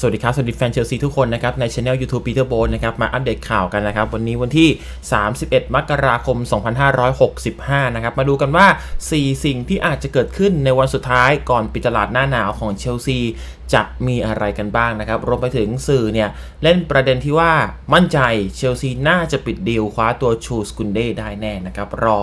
สวัสดีครับ สวัสดีแฟนเชลซีทุกคนนะครับ ในช anel YouTube Peter b o นะครับ มาอัปเดตข่าวกันนะครับ วันนี้วันที่ 31 มกราคม 2565 นะครับ มาดูกันว่า 4 สิ่งที่อาจจะเกิดขึ้นในวันสุดท้ายก่อนปิดตลาดหน้าหนาวของเชลซีจะมีอะไรกันบ้างนะครับ รวมไปถึงสื่อเนี่ยเล่นประเด็นที่ว่ามั่นใจเชลซีน่าจะปิดดีลคว้าตัวชูสกุนเดได้แน่นะครับ รอ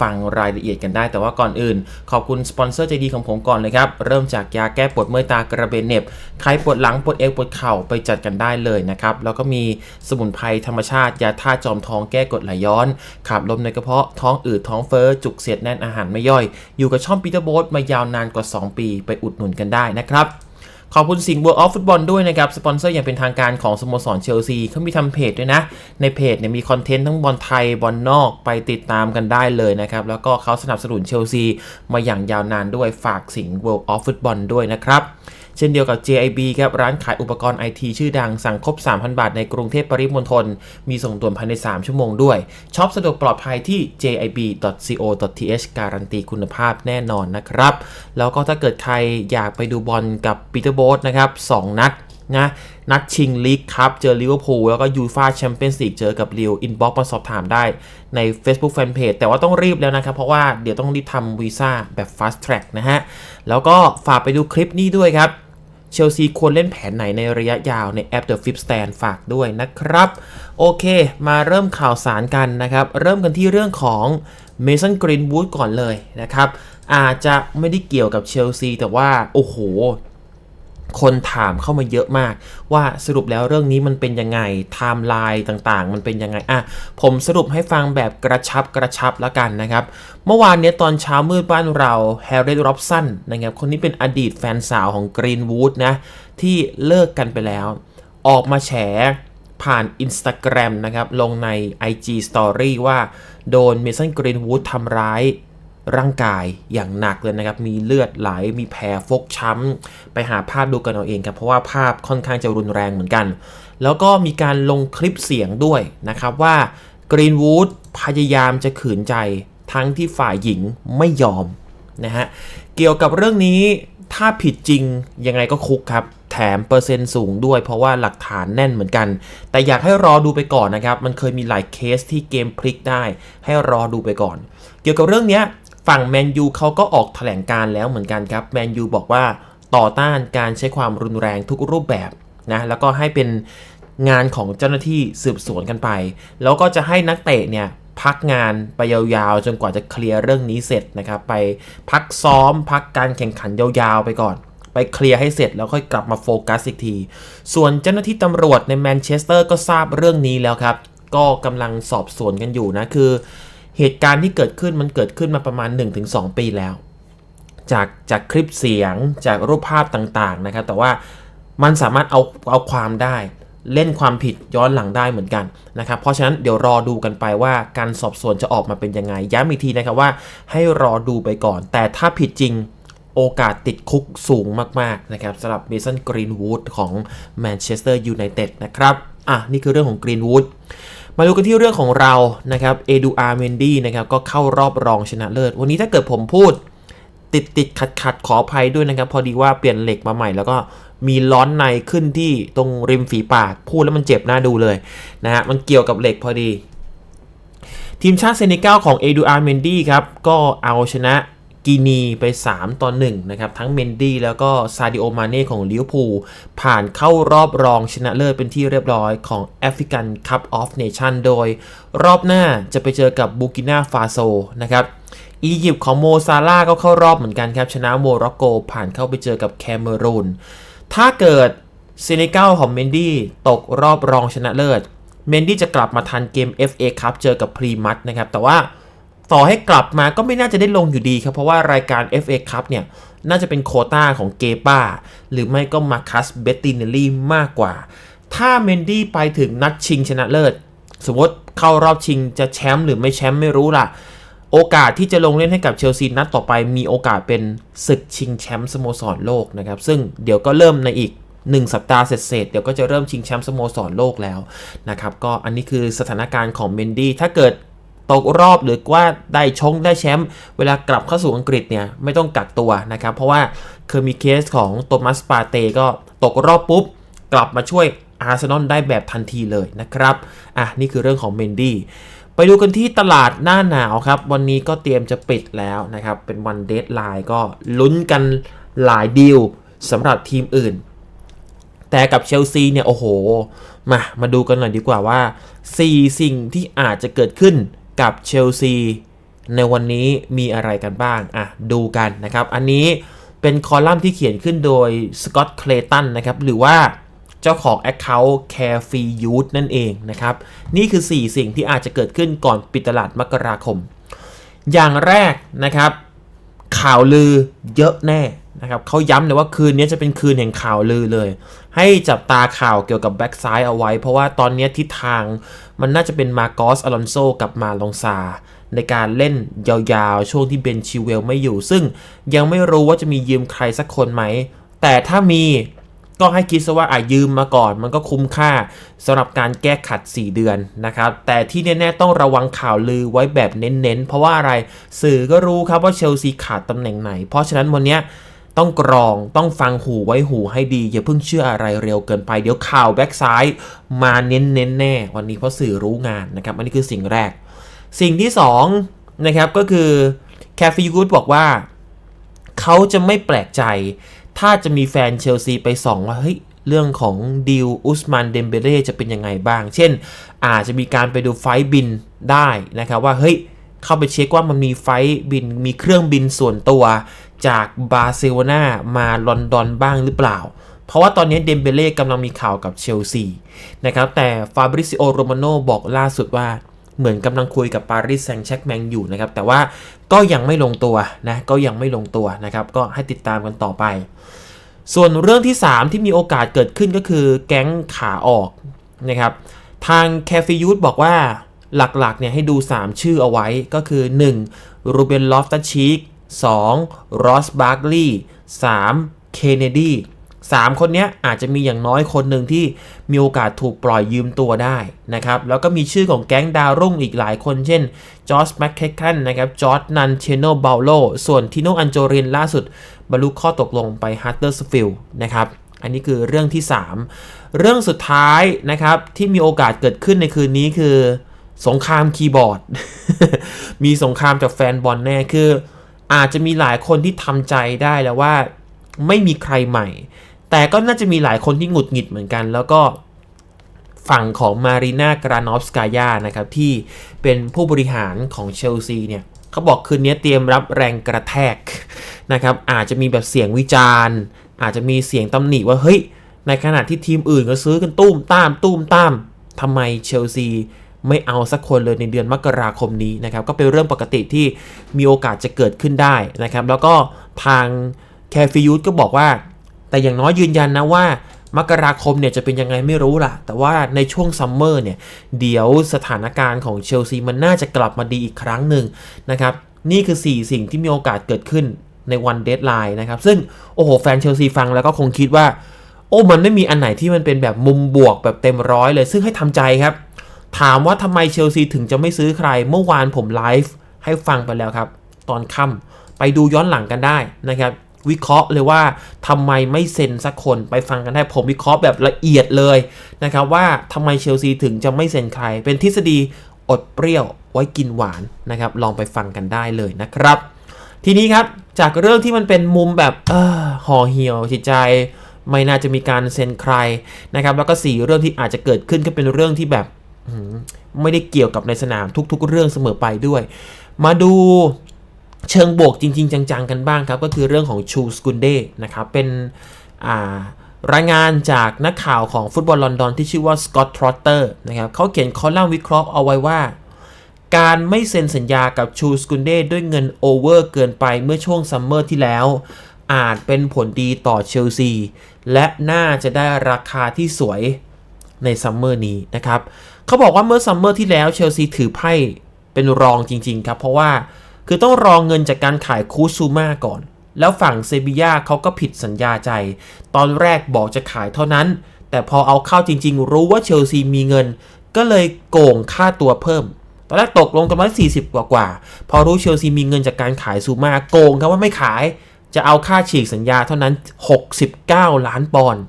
ฟังรายละเอียดกันได้ แต่ว่าก่อนอื่น ขอบคุณสปอนเซอร์ใจดีของผมก่อนเลยครับ เริ่มจากยาแก้ปวดเมื่อยตากระเบนเน็บ ใครปวดหลังปวดเอวปวดเข่าไปจัดกันได้เลยนะครับ แล้วก็มีสมุนไพรธรรมชาติ ยาท่าจอมท้องแก้กดไหลย้อน ขับลมในกระเพาะท้องอืดท้องเฟ้อจุกเสียดแน่นอาหารไม่ย่อย อยู่กับช่องปีเตอร์โบสมายาวนานกว่า 2 ปี ไปอุดหนุนกันได้นะครับ ขอบคุณสิงห์ World of Football ด้วยนะครับ สปอนเซอร์อย่างเป็นทางการของสโมสรเชลซีเขามีทำเพจด้วยนะ ในเพจเนี่ยมีคอนเทนต์ทั้งบอลไทยบอลนอกไปติดตามกันได้เลยนะครับ แล้วก็เขาสนับสนุนเชลซีมาอย่างยาวนานด้วยฝากสิงห์ World of Football ด้วยนะครับ เช่นเดียวกับ JIB ครับร้านขายอุปกรณ์ไอทีชื่อดังสั่งครบ 3,000 บาทในกรุงเทพปริมณฑลมีส่งด่วนภายใน 3 ชั่วโมงด้วยช็อปสะดวกปลอดภัยที่ jib.co.th การันตีคุณภาพแน่นอนนะครับ แล้วก็ถ้าเกิดใครอยากไปดูบอลกับปีเตอร์โบสนะครับ2นัดนะนัดชิงลีกครับเจอลิเวอร์พูลแล้วก็ยูฟาแชมเปี้ยนส์ลีกเจอกับลิวอินบ็อกมาสอบถามได้ใน Facebook Fanpage แต่ว่าต้องรีบแล้วนะครับ เพราะว่าเดี๋ยวต้องรีบทำวีซ่าแบบ Fast Track นะฮะ แล้วก็ฝากไปดูคลิปนี้ด้วยครับ เชลซีควรเล่นแผนไหนในระยะยาวในแอป The f i p Stand ฝากด้วยนะครับ โอเค มาเริ่มข่าวสารกันนะครับ เริ่มกันที่เรื่องของเมสันกรีนวูดก่อนเลยนะครับ อาจจะไม่ได้เกี่ยวกับเชลซีแต่ว่า โอ้โห คนถามเข้ามาเยอะมาก ว่าสรุปแล้วเรื่องนี้มันเป็นยังไงไทม์ไลน์ต่างๆ มันเป็นยังไงอะผมสรุปให้ฟังแบบกระชับกระชับแล้วกันนะครับ เมื่อวานเนี้ยตอนเช้ามืดบ้านเราแฮร์รี่ร็อบสันนะครับคนนี้เป็นอดีตแฟนสาวของกรีนวูดนะที่เลิกกันไปแล้ว ออกมาแฉผ่าน Instagram นะครับลงใน IG Story ว่าโดนเมสันกรีนวูดทำร้าย ร่างกายอย่างหนักเลยนะครับ มีเลือดไหล มีแผลฟกช้ำ ไปหาภาพดูกันเอาเองครับ เพราะว่าภาพค่อนข้างจะรุนแรงเหมือนกัน แล้วก็มีการลงคลิปเสียงด้วยนะครับว่ากรีนวูดพยายามจะขืนใจทั้งที่ฝ่ายหญิงไม่ยอมนะฮะ เกี่ยวกับเรื่องนี้ถ้าผิดจริงยังไงก็คุกครับ แถมเปอร์เซ็นต์สูงด้วย เพราะว่าหลักฐานแน่นเหมือนกัน แต่อยากให้รอดูไปก่อนนะครับ มันเคยมีหลายเคสที่เกมพลิกได้ ให้รอดูไปก่อน เกี่ยวกับเรื่องนี้ ฝั่งแมนยูเขาก็ออกแถลงการแล้วเหมือนกันครับแมนยูบอกว่าต่อต้านการใช้ความรุนแรงทุกรูปแบบนะแล้วก็ให้เป็นงานของเจ้าหน้าที่สืบสวนกันไป แล้วก็จะให้นักเตะเนี่ยพักงานไปยาวๆ จนกว่าจะเคลียร์เรื่องนี้เสร็จนะครับไปพักซ้อมพักการแข่งขันยาวๆไปก่อน ไปเคลียร์ให้เสร็จแล้วค่อยกลับมาโฟกัสอีกที ส่วนเจ้าหน้าที่ตำรวจในแมนเชสเตอร์ก็ทราบเรื่องนี้แล้วครับ ก็กำลังสอบสวนกันอยู่นะคือ เหตุการณ์ที่เกิดขึ้นมันเกิดขึ้นมาประมาณ 1-2 ปีแล้ว จากจากคลิปเสียงจากรูปภาพต่างๆนะครับ แต่ว่ามันสามารถเอาเอาความได้ เล่นความผิดย้อนหลังได้เหมือนกันนะครับ เพราะฉะนั้นเดี๋ยวรอดูกันไปว่าการสอบสวนจะออกมาเป็นยังไง ย้ำอีกทีนะครับว่าให้รอดูไปก่อน แต่ถ้าผิดจริงโอกาสติดคุกสูงมากๆนะครับสำหรับเมสันกรีนวูดของแมนเชสเตอร์ยูไนเต็ดนะครับ อะ นี่คือเรื่องของกรีนวูด มาดูกันที่เรื่องของเรานะครับเอดูอาร์เมนดี้นะครับก็เข้ารอบรองชนะเลิศ วันนี้ถ้าเกิดผมพูดติดติดขัดขัดขออภัยด้วยนะครับ พอดีว่าเปลี่ยนเหล็กมาใหม่ แล้วก็มีร้อนในขึ้นที่ตรงริมฝีปากพูดแล้วมันเจ็บหน้าดูเลยนะฮะมันเกี่ยวกับเหล็กพอดี ทีมชาติเซเนกัลของเอดูอาร์เมนดี้ครับก็เอาชนะ กินีไป 3 ต่อ1นะครับ ทั้งเมนดี้แล้วก็ซาดิโอมาเน่ของลิเวอร์พูลผ่านเข้ารอบรองชนะเลิศเป็นที่เรียบร้อยของแอฟริกันคัพออฟเนชั่นโดย รอบหน้าจะไปเจอกับบูกินาฟาโซนะครับอียิปต์ของโมซาร่าก็เข้ารอบเหมือนกันครับ ชนะโมร็อกโกผ่านเข้าไปเจอกับแคเมรูนถ้าเกิดเซเนกัลของเมนดี้ตกรอบรองชนะเลิศ เมนดี้จะกลับมาทันเกม FA ครับเจอกับพรีมัตนะครับ แต่ว่า ต่อให้กลับมาก็ไม่น่าจะได้ลงอยู่ดีครับ เพราะว่ารายการ FA ครับเนี่ย น่าจะเป็นโคต้าของเกป้า หรือไม่ก็มาคัสเบตตินเนลลี่มากกว่า ถ้าเมนดี้ไปถึงนัดชิงชนะเลิศ สมมติเข้ารอบชิงจะแชมป์หรือไม่แชมป์ไม่รู้ล่ะ โอกาสที่จะลงเล่นให้กับเชลซีนัดต่อไป มีโอกาสเป็นศึกชิงแชมป์สโมสรโลกนะครับ ซึ่งเดี๋ยวก็เริ่มในอีก1 สัปดาห์เสร็จเดี๋ยวก็จะเริ่มชิงแชมป์สโมสรโลกแล้วนะครับ ก็อันนี้คือสถานการณ์ของเมนดี้ถ้าเกิด ตกรอบหรือว่าได้ชงได้แชมป์เวลากลับเข้าสู่อังกฤษเนี่ยไม่ต้องกักตัวนะครับ เพราะว่าเคยมีเคสของโทมัสปาเต้ก็ตกรอบปุ๊บ กลับมาช่วยอาร์เซนอลได้แบบทันทีเลยนะครับ อะ นี่คือเรื่องของเมนดี้ไปดูกันที่ตลาดหน้าหนาวครับ วันนี้ก็เตรียมจะปิดแล้วนะครับ เป็นวันเดทไลน์ก็ลุ้นกันหลายดีลสำหรับทีมอื่น แต่กับเชลซีเนี่ย โอ้โห มา มาดูกันหน่อยดีกว่าว่า 4 สิ่งที่อาจจะเกิดขึ้น กับเชลซีในวันนี้มีอะไรกันบ้าง อะ ดูกันนะครับ อันนี้เป็นคอลัมน์ที่เขียนขึ้นโดยสกอตต์เคลตันนะครับ หรือว่าเจ้าของ Account Carefree Youth นั่นเองนะครับ นี่คือ 4 สิ่งที่อาจจะเกิดขึ้นก่อนปิดตลาดมกราคม อย่างแรกนะครับ ข่าวลือเยอะแน่ นะครับเขาย้ำเลยว่าคืนนี้จะเป็นคืนแห่งข่าวลือเลย ให้จับตาข่าวเกี่ยวกับแบ็กซ้ายเอาไว้ เพราะว่าตอนนี้ทิศทางมันน่าจะเป็นมาโกสอลอนโซกับมาลองซาในการเล่นยาวๆ ช่วงที่เบนชิเวลไม่อยู่ ซึ่งยังไม่รู้ว่าจะมียืมใครสักคนไหม แต่ถ้ามีก็ให้คิดซะว่าอะยืมมาก่อนมันก็คุ้มค่าสำหรับการแก้ขัด 4 เดือนนะครับ แต่ที่แน่ๆต้องระวังข่าวลือไว้แบบเน้นๆ เพราะว่าอะไรสื่อก็รู้ครับว่าเชลซีขาดตำแหน่งไหน เพราะฉะนั้นวันเนี้ย ต้องกรองต้องฟังหูไว้หูให้ดี อย่าเพิ่งเชื่ออะไรเร็วเกินไป เดี๋ยวข่าวแบ็กซ้ายมาเน้นๆแน่ วันนี้เพราะสื่อรู้งานนะครับ อันนี้คือสิ่งแรก สิ่งที่2นะครับก็คือแคฟฟี่กูดบอกว่า เขาจะไม่แปลกใจ ถ้าจะมีแฟนเชลซีไปส่องว่าเฮ้ยเรื่องของดิวอุสมันเดมเบเล่จะเป็นยังไงบ้าง เช่น อาจจะมีการไปดูไฟบินได้นะครับว่าเฮ้ยเข้าไปเช็คว่ามันมีไฟบินมีเครื่องบินส่วนตัว จากบาร์เซโลนามาลอนดอนบ้างหรือเปล่า เพราะว่าตอนนี้เดมเบเล่กำลังมีข่าวกับเชลซีนะครับแต่ฟาบริซิโอโรมาโนบอกล่าสุดว่าเหมือนกำลังคุยกับปารีสแซงต์แชร์กแมงอยู่นะครับ แต่ว่าก็ยังไม่ลงตัวนะ ก็ยังไม่ลงตัวนะครับ ก็ให้ติดตามกันต่อไป ส่วนเรื่องที่ 3 ที่มีโอกาสเกิดขึ้นก็คือแก๊งขาออกนะครับ ทางแคฟิยูดบอกว่าหลักๆเนี่ยให้ดู 3 ชื่อเอาไว้ก็คือ 1. รูเบนลอฟตัชชีก 2. รอสบาร์กลีย์ 3. เคนเนดีสามคนนี้อาจจะมีอย่างน้อยคนหนึ่งที่มีโอกาสถูกปล่อยยืมตัวได้นะครับ แล้วก็มีชื่อของแก๊งดาวรุ่งอีกหลายคน เช่น จอร์จแมคเคคันนะครับจอร์ดนันเชโนเบลโล ส่วนทิโนอันโจรินล่าสุด บรรลุข้อตกลงไปฮัตเตอร์สฟิลนะครับ อันนี้คือเรื่องที่ 3 เรื่องสุดท้ายนะครับ ที่มีโอกาสเกิดขึ้นในคืนนี้คือ สงครามคีย์บอร์ด มีสงครามจากแฟนบอลแน่คือ อาจจะมีหลายคนที่ทำใจได้แล้วว่าไม่มีใครใหม่ แต่ก็น่าจะมีหลายคนที่หงุดหงิดเหมือนกัน แล้วก็ฝั่งของมารีนากรานอฟสกายานะครับ ที่เป็นผู้บริหารของเชลซีเนี่ยเขาบอกคืนนี้เตรียมรับแรงกระแทกนะครับ อาจจะมีแบบเสียงวิจารณ์ อาจจะมีเสียงตำหนิว่าเฮ้ยในขณะที่ทีมอื่นก็ซื้อกันตุ้มตามตุ้มตามทำไมเชลซี ไม่เอาสักคนเลยในเดือนมกราคมนี้นะครับก็เป็นเรื่องปกติที่มีโอกาสจะเกิดขึ้นได้นะครับ แล้วก็ทางแคฟิยูดก็บอกว่า แต่อย่างน้อยยืนยันนะว่ามกราคมเนี่ยจะเป็นยังไงไม่รู้ล่ะ แต่ว่าในช่วงซัมเมอร์เนี่ย เดี๋ยวสถานการณ์ของเชลซีมันน่าจะกลับมาดีอีกครั้งหนึ่งนะครับ นี่คือ 4 สิ่งที่มีโอกาสเกิดขึ้นในวันเดทไลน์นะครับ ซึ่ง โอ้โห แฟนเชลซีฟังแล้วก็คงคิดว่า โอ้มันไม่มีอันไหนที่มันเป็นแบบมุมบวกแบบเต็มร้อยเลย ซึ่งให้ทำใจครับ ถามว่าทำไมเชลซีถึงจะไม่ซื้อใคร เมื่อวานผมไลฟ์ให้ฟังไปแล้วครับ ตอนค่ำไปดูย้อนหลังกันได้นะครับ วิเคราะห์เลยว่าทำไมไม่เซ็นสักคนไปฟังกันได้ผมวิเคราะห์แบบละเอียดเลยนะครับว่าทำไมเชลซีถึงจะไม่เซ็นใคร เป็นทฤษฎีอดเปรี้ยวไว้กินหวานนะครับ ลองไปฟังกันได้เลยนะครับ ทีนี้ครับจากเรื่องที่มันเป็นมุมแบบเออห่อเหี่ยวจิตใจไม่น่าจะมีการเซ็นใครนะครับ แล้วก็สี่เรื่องที่อาจจะเกิดขึ้นก็เป็นเรื่องที่แบบ ไม่ได้เกี่ยวกับในสนามทุก ๆ เรื่องเสมอไปด้วย มาดูเชิงบวกจริง ๆ จังๆ กันบ้างครับ ก็คือเรื่องของชูสกุนเดนะครับ เป็นรายงานจากนักข่าวของฟุตบอลลอนดอนที่ชื่อว่าสกอตทรอตเตอร์นะครับเขาเขียนคอลัมน์วิเคราะห์เอาไว้ว่า การไม่เซ็นสัญญากับชูสกุนเดด้วยเงินโอเวอร์เกินไปเมื่อช่วงซัมเมอร์ที่แล้ว อาจเป็นผลดีต่อเชลซี และน่าจะได้ราคาที่สวยในซัมเมอร์นี้นะครับ เขาบอกว่าเมื่อซัมเมอร์ที่แล้วเชลซีถือไพ่เป็นรองจริง ๆ ครับ เพราะว่าคือต้องรองเงินจากการขายคูซูมาก่อน แล้วฝั่งเซบีย่าเขาก็ผิดสัญญาใจ ตอนแรกบอกจะขายเท่านั้น แต่พอเอาเข้าจริง ๆ รู้ว่าเชลซีมีเงิน ก็เลยโกงค่าตัวเพิ่มตอนแรกตกลงกันไว้40 กว่ากว่า พอรู้เชลซีมีเงินจากการขายซูมาโกงครับว่าไม่ขาย จะเอาค่าฉีกสัญญาเท่านั้น 69 ล้านปอนด์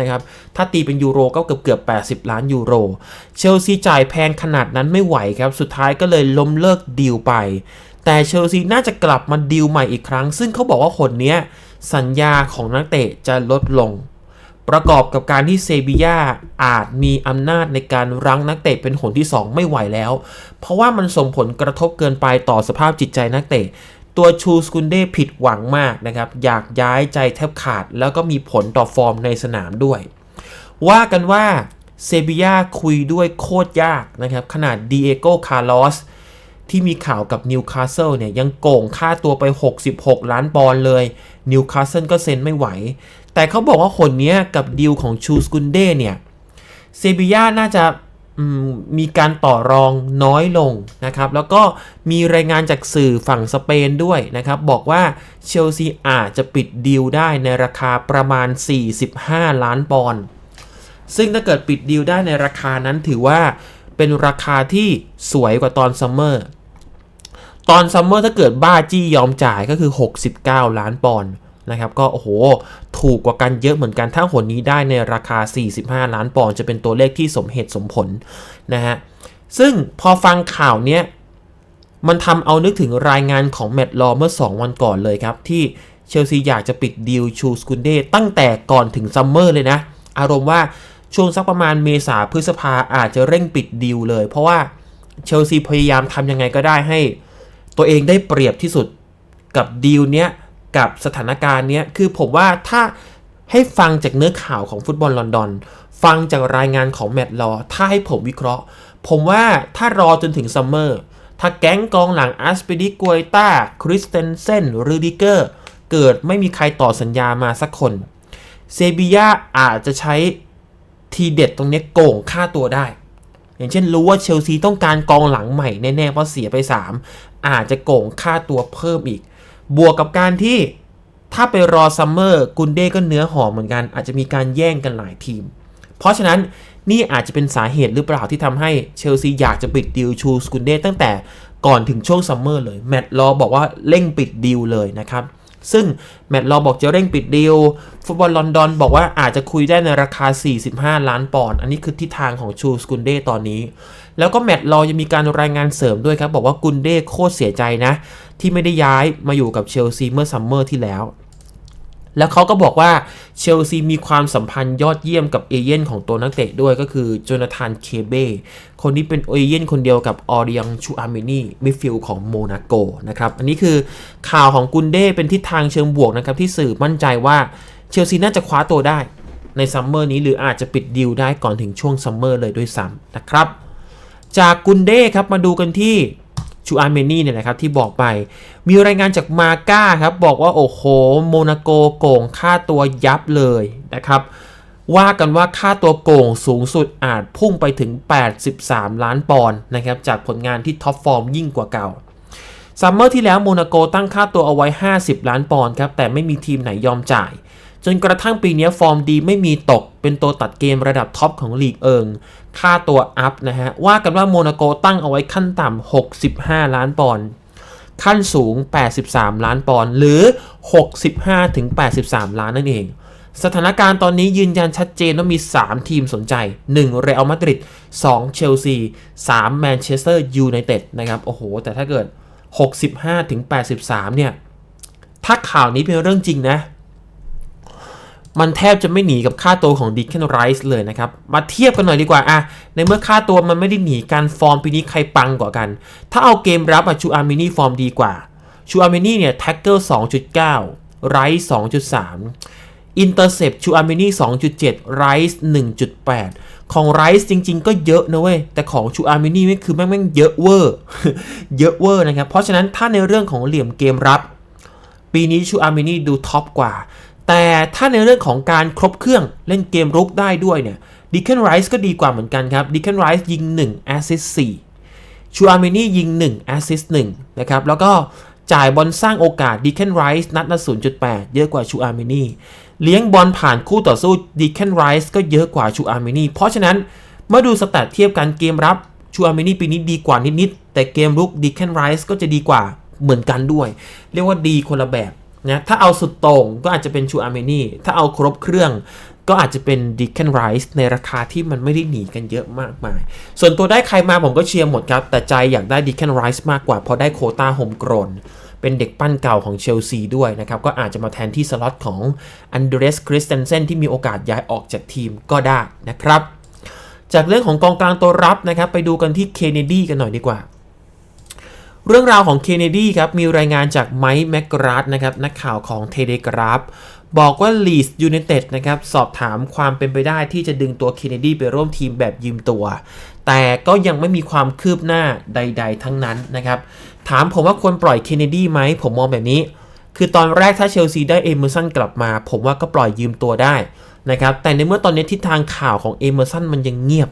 นะครับถ้าตีเป็นยูโรก็เกือบเกือบ80 ล้านยูโร เชลซีจ่ายแพงขนาดนั้นไม่ไหวครับสุดท้ายก็เลยล้มเลิกดีลไป แต่เชลซีน่าจะกลับมาดีลใหม่อีกครั้ง ซึ่งเขาบอกว่าคนนี้สัญญาของนักเตะจะลดลงประกอบกับการที่เซบีย่าอาจมีอำนาจในการรั้งนักเตะเป็นหนที่ 2 ไม่ไหวแล้ว เพราะว่ามันส่งผลกระทบเกินไปต่อสภาพจิตใจนักเตะ ตัวชูสกุนเดผิดหวังมากนะครับ อยากย้ายใจแทบขาด แล้วก็มีผลต่อฟอร์มในสนามด้วย ว่ากันว่าเซบียาคุยด้วยโคตรยากนะครับ ขนาดดีเอโกคาร์ลอสที่มีข่าวกับนิวคาสเซิลเนี่ยยังโก่งค่าตัวไป 66 ล้านปอนด์เลยนิวคาสเซิลก็เซ็นไม่ไหว แต่เขาบอกว่าคนนี้กับดีลของชูสกุนเดเนี่ยเซบียาน่าจะ มีการต่อรองน้อยลงนะครับ แล้วก็มีรายงานจากสื่อฝั่งสเปนด้วยนะครับ บอกว่าเชลซีอาจจะปิดดีลได้ในราคาประมาณ 45 ล้านปอนด์ซึ่งถ้าเกิดปิดดีลได้ในราคานั้นถือว่าเป็นราคาที่สวยกว่าตอนซัมเมอร์ตอนซัมเมอร์ถ้าเกิดบ้าจี้ยอมจ่ายก็คือ 69 ล้านปอนด์ นะครับก็โอ้โห ถูกกว่ากันเยอะเหมือนกันถ้าหนนี้ได้ในราคา 45 ล้านปอนด์จะเป็นตัวเลขที่สมเหตุสมผลนะฮะซึ่งพอฟังข่าวเนี้ยมันทำเอานึกถึงรายงานของแมตต์ลอเมื่อ 2 วันก่อนเลยครับ ที่เชลซีอยากจะปิดดีลชูสกุนเดตั้งแต่ก่อนถึงซัมเมอร์เลยนะ อารมณ์ว่าช่วงสักประมาณเมษาพฤษภาอาจจะเร่งปิดดีลเลย เพราะว่าเชลซีพยายามทำยังไงก็ได้ให้ ตัวเองได้เปรียบที่สุดกับดีลเนี้ย กับสถานการณ์เนี้ยคือผมว่าถ้าให้ฟังจากเนื้อข่าวของฟุตบอลลอนดอน ฟังจากรายงานของแมตต์ลอ ถ้าให้ผมวิเคราะห์ ผมว่าถ้ารอจนถึงซัมเมอร์ ถ้าแก๊งกองหลังอัสเปดิกวยต้าคริสเตนเซนรูดิเกอร์ เกิดไม่มีใครต่อสัญญามาสักคน เซบียาอาจจะใช้ทีเด็ดตรงนี้โกงค่าตัวได้ อย่างเช่นรู้ว่าเชลซีต้องการกองหลังใหม่แน่ๆเพราะเสียไป 3 อาจจะโกงค่าตัวเพิ่มอีก บวกกับการที่ถ้าไปรอซัมเมอร์กุนเด้ก็เนื้อหอมเหมือนกัน อาจจะมีการแย่งกันหลายทีม เพราะฉะนั้นนี่อาจจะเป็นสาเหตุหรือเปล่าที่ทำให้เชลซีอยากจะปิดดีลชูสกุนเด้ตั้งแต่ก่อนถึงช่วงซัมเมอร์เลย แมตต์ลอบอกว่าเร่งปิดดีลเลยนะครับ ซึ่งแมตต์ลอบอกจะเร่งปิดดีลฟุตบอลลอนดอนบอกว่าอาจจะคุยได้ในราคา 45 ล้านปอนด์อันนี้คือทิศทางของชูสกุนเด้ตอนนี้ แล้วก็แมตต์ลอยังมีการรายงานเสริมด้วยครับ บอกว่ากุนเด้โคตรเสียใจนะ ที่ไม่ได้ย้ายมาอยู่กับเชลซีเมื่อซัมเมอร์ที่แล้ว แล้วเขาก็บอกว่าเชลซีมีความสัมพันธ์ยอดเยี่ยมกับเอเย่นของตัวนักเตะด้วยก็คือโจนาธานเคเบ้คนนี้เป็นเอเย่นคนเดียวกับออริยังชูอามินีมิดฟิลด์ของโมนาโกนะครับอันนี้คือข่าวของกุนเด้เป็นทิศทางเชิงบวกนะครับที่สื่อมั่นใจว่าเชลซีน่าจะคว้าตัวได้ในซัมเมอร์นี้หรืออาจจะปิดดีลได้ก่อนถึงช่วงซัมเมอร์เลยด้วยซ้ำนะครับ จากกุนเด้ครับมาดูกันที่ ชูอาร์เมนีเนี่ยนะครับที่บอกไป มีรายงานจากมาก้าครับบอกว่า โอ้โห โมนาโกโก่งค่าตัวยับเลยนะครับว่ากันว่าค่าตัวโก่งสูงสุดอาจพุ่งไปถึง 83 ล้านปอนด์นะครับจากผลงานที่ท็อปฟอร์มยิ่งกว่าเก่าซัมเมอร์ที่แล้วโมนาโกตั้งค่าตัวเอาไว้ 50 ล้านปอนด์ครับแต่ไม่มีทีมไหนยอมจ่าย จนกระทั่งปีนี้ฟอร์มดีไม่มีตกเป็นตัวตัดเกมระดับท็อปของลีกเอิง ค่าตัวอัพนะฮะ ว่ากันว่าโมนาโกตั้งเอาไว้ขั้นต่ำ65 ล้านปอนด์ขั้นสูง 83 ล้านปอนด์หรือ 65-83 ล้านนั่นเอง สถานการณ์ตอนนี้ยืนยันชัดเจนว่ามี 3 ทีมสนใจ 1. เรอัลมาดริด 2. เชลซี 3. แมนเชสเตอร์ยูไนเต็ดนะครับ โอ้โห แต่ถ้าเกิด 65-83 เนี่ย ถ้าข่าวนี้เป็นเรื่องจริงนะ มันแทบจะไม่หนีกับค่าตัวของดิคเคนไรส์เลยนะครับ มาเทียบกันหน่อยดีกว่าอะในเมื่อค่าตัวมันไม่ได้หนีการฟอร์มปีนี้ใครปังกว่ากัน ถ้าเอาเกมรับอะชูอาร์มินีฟอร์มดีกว่า ชูอาร์มินีเนี่ยแท็กเกิล2.9 ไรส์2.3 อินเตอร์เซปชูอาร์มินี2.7 ไรส์1.8 ของไรส์จริง ๆ ก็เยอะนะเว้ย แต่ของชูอาร์มินีไม่คือแม่งแม่งเยอะเวอร์ เยอะเวอร์นะครับ เพราะฉะนั้นถ้าในเรื่องของเหลี่ยมเกมรับ ปีนี้ชูอาร์มินีดูท็อปกว่า แต่ถ้าในเรื่องของการครบเครื่องเล่นเกมรุกได้ด้วยเนี่ยดิคเคนไรส์ก็ดีกว่าเหมือนกันครับดิคเคนไรส์ยิง1แอสซิส4ชูอาร์เมนียิง1แอสซิส1นะครับแล้วก็จ่ายบอลสร้างโอกาสดิคเคนไรส์นัดละ0.8 เยอะกว่าชูอาร์เมนีเลี้ยงบอลผ่านคู่ต่อสู้ดิคเคนไรส์ก็เยอะกว่าชูอาร์เมนีเพราะฉะนั้นเมื่อดูสแตทเทียบกันเกมรับชูอาร์เมนีปีนี้ดีกว่านิดๆแต่เกมรุกดิคเคนไรส์ก็จะดีกว่าเหมือนกันด้วย เรียกว่าดีคนละแบบ นะถ้าเอาสุดโต่งก็อาจจะเป็นชูอาร์เมนีถ้าเอาครบเครื่องก็อาจจะเป็นดิคเคนไรส์ในราคาที่มันไม่ได้หนีกันเยอะมากมาย ส่วนตัวได้ใครมาผมก็เชียร์หมดครับ แต่ใจอยากได้ดิคเคนไรส์มากกว่าเพราะได้โคต้าโฮมกรนเป็นเด็กปั้นเก่าของเชลซีด้วยนะครับ ก็อาจจะมาแทนที่สล็อตของอันเดรสคริสเตนเซนที่มีโอกาสย้ายออกจากทีมก็ได้นะครับ จากเรื่องของกองกลางตัวรับนะครับไปดูกันที่เคนเนดีกันหน่อยดีกว่า เรื่องราวของเคนเนดีครับมีรายงานจากไมค์แมกกราดนะครับนักข่าวของเทเลกราฟบอกว่าลีสยู n นเต็ดนะครับสอบถามความเป็นไปได้ที่จะดึงตัวเคนเนดีไปร่วมทีมแบบยืมตัว แต่ก็ยังไม่มีความคืบหน้าใด ๆ ทั้งนั้นนะครับ ถามผมว่าควรปล่อยเคนเนดีไหม ผมมองแบบนี้ คือตอนแรกถ้าเชลซีได้เอเมอร์สันกลับมา ผมว่าก็ปล่อยยืมตัวได้นะครับแต่ในเมื่อตอนนี้ทิศทางข่าวของเอเมอร์สันมันยังเงียบ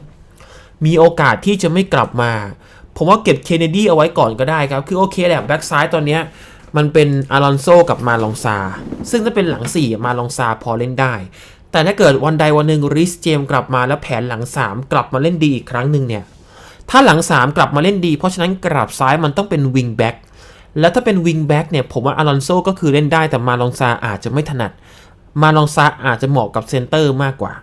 มีโอกาสที่จะไม่กลับมา ผมว่าเก็บเคนเนดีเอาไว้ก่อนก็ได้ครับ คือโอเคแหละแบ็กซ้ายตอนเนี้ยมันเป็นอารอนโซกับมาลองซา ซึ่งถ้าเป็นหลัง 4 มาลองซาพอเล่นได้ แต่ถ้าเกิดวันใดวันหนึ่งริสเจมกลับมาแล้วแผนหลัง 3 กลับมาเล่นดีอีกครั้งหนึ่งเนี่ย ถ้าหลัง 3 กลับมาเล่นดี เพราะฉะนั้นกลับซ้ายมันต้องเป็นวิงแบ็กแล้วถ้าเป็นวิงแบ็กเนี่ยผมว่าอารอนโซก็คือเล่นได้แต่มาลองซาอาจจะไม่ถนัด มาลองซาอาจจะเหมาะกับเซนเตอร์มากกว่า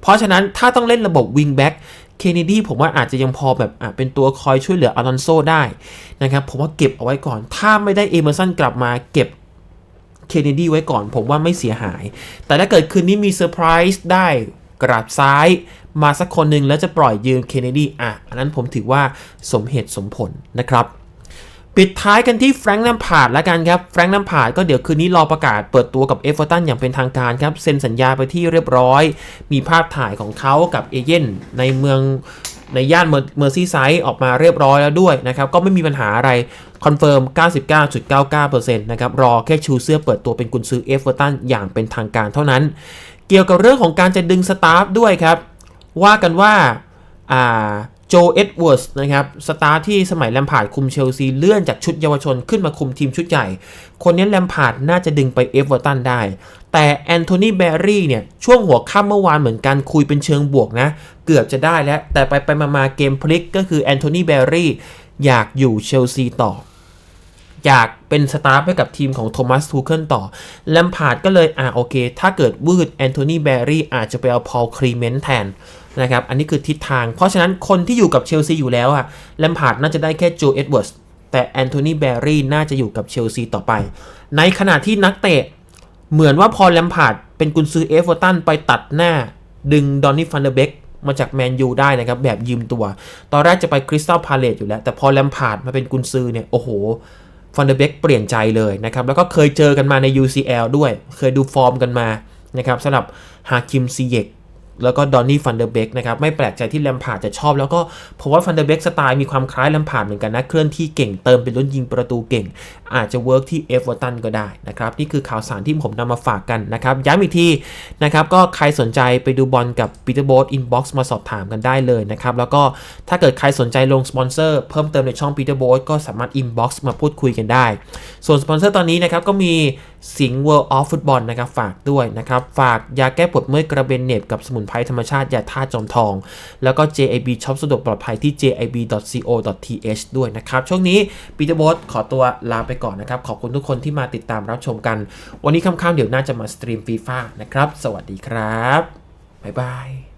เพราะฉะนั้นถ้าต้องเล่นระบบวิงแบ็ก เคนเนดีผมว่าอาจจะยังพอแบบเป็นตัวคอยช่วยเหลืออารอนโซได้นะครับ ผมว่าเก็บเอาไว้ก่อน ถ้าไม่ได้เอเมอร์สันกลับมาเก็บเคนเนดีไว้ก่อน ผมว่าไม่เสียหาย แต่ถ้าเกิดคืนนี้มีเซอร์ไพรส์ได้กราบซ้ายมาสักคนหนึ่งแล้วจะปล่อยยืมเคนเนดีอะอันนั้นผมถือว่าสมเหตุสมผลนะครับ ปิดท้ายกันที่แฟรงค์นัมพาร์ดแล้วกันครับแฟรงค์นัมพาร์ดก็เดี๋ยวคืนนี้รอประกาศเปิดตัวกับเอฟเวอร์ตันอย่างเป็นทางการครับเซ็นสัญญาไปที่เรียบร้อย มีภาพถ่ายของเขากับเอเย่นในเมืองในย่านเมอร์ซี่ไซด์ออกมาเรียบร้อยแล้วด้วยนะครับ ก็ไม่มีปัญหาอะไร คอนเฟิร์ม 99.99%นะครับ รอแค่ชูเสื้อเปิดตัวเป็นกุนซือเอฟเวอร์ตันอย่างเป็นทางการเท่านั้น เกี่ยวกับเรื่องของการจะดึงสตาฟด้วยครับ ว่ากันว่าอ่า จเอ็ดเวิร์สนะครับสตาร์ที่สมัยแลมพาร์ดคุมเชลซีเลื่อนจากชุดเยาวชนขึ้นมาคุมทีมชุดใหญ่ คนนี้แลมพาร์ดน่าจะดึงไปเอฟเวอร์ตันได้ แต่แอนโทนีแบร์รี่เนี่ย ช่วงหัวค่ำเมื่อวานเหมือนกันคุยเป็นเชิงบวกนะ เกือบจะได้แล้ว แต่ไปไปมามาเกมพลิกก็คือแอนโทนีแบร์รี่อยากอยู่เชลซีต่อ อยากเป็นสตาฟให้กับทีมของโทมัสทูเคิลต่อแลมพาร์ดก็เลยอ่าโอเค ถ้าเกิดวืดแอนโทนีแบร์รี่อาจจะไปเอาพอลครีเมนต์แทน นะครับ อันนี้คือทิศทาง เพราะฉะนั้นคนที่อยู่กับเชลซีอยู่แล้วอะแลมพาร์ดน่าจะได้แค่โจเอ็ดเวิร์สแต่แอนโทนีแบร์รี่น่าจะอยู่กับเชลซีต่อไป ในขณะที่นักเตะ เหมือนว่าพอแลมพาร์ดเป็นกุนซือเอฟเวอร์ตันไปตัดหน้า ดึงดอนนี่ฟันเดอร์เบกมาจากแมนยูได้นะครับ แบบยืมตัว ตอนแรกจะไปคริสตัลพาเลตอยู่แล้ว แต่พอแลมพาร์ดมาเป็นกุนซือเนี่ยโอ้โหฟันเดอร์เบกเปลี่ยนใจเลยนะครับ แล้วก็เคยเจอกันมาใน UCL ด้วย เคยดูฟอร์มกันมานะครับสำหรับฮาคิมซีเยก แล้วก็ดอนนี่ฟันเดอร์เบกนะครับไม่แปลกใจที่แลมพาร์ดจะชอบ แล้วก็เพราะว่าฟันเดอร์เบกสไตล์มีความคล้ายแลมพาร์ดเหมือนกันนะเคลื่อนที่เก่งเติมเป็นลุ้นยิงประตูเก่ง อาจจะเวิร์กที่เอฟเวอร์ตันก็ได้นะครับนี่คือข่าวสารที่ผมนำมาฝากกันนะครับย้ำอีกทีนะครับก็ใครสนใจไปดูบอลกับปีเตอร์โบ๊ทอินบ็อกซ์มาสอบถามกันได้เลยนะครับแล้วก็ถ้าเกิดใครสนใจลงสปอนเซอร์เพิ่มเติมในช่องปีเตอร์โบ๊ทก็สามารถอินบ็อกซ์มาพูดคุยกันได้ ส่วนสปอนเซอร์ตอนนี้นะครับก็มี สิงห์ World of Football นะครับฝากด้วยนะครับ ฝากยาแก้ปวดเมื่อยกระเบนเน็บกับสมุนไพรธรรมชาติยาท่าจอมทอง แล้วก็ JIB ช็อปสะดวกปลอดภัยที่ jib.co.th ด้วยนะครับ ช่วงนี้ปีเตอร์โบสขอตัวลาไปก่อนนะครับ ขอบคุณทุกคนที่มาติดตามรับชมกัน วันนี้ค่ำๆเดี๋ยวน่าจะมาสตรีมฟีฟ่านะครับ สวัสดีครับบ๊ายบาย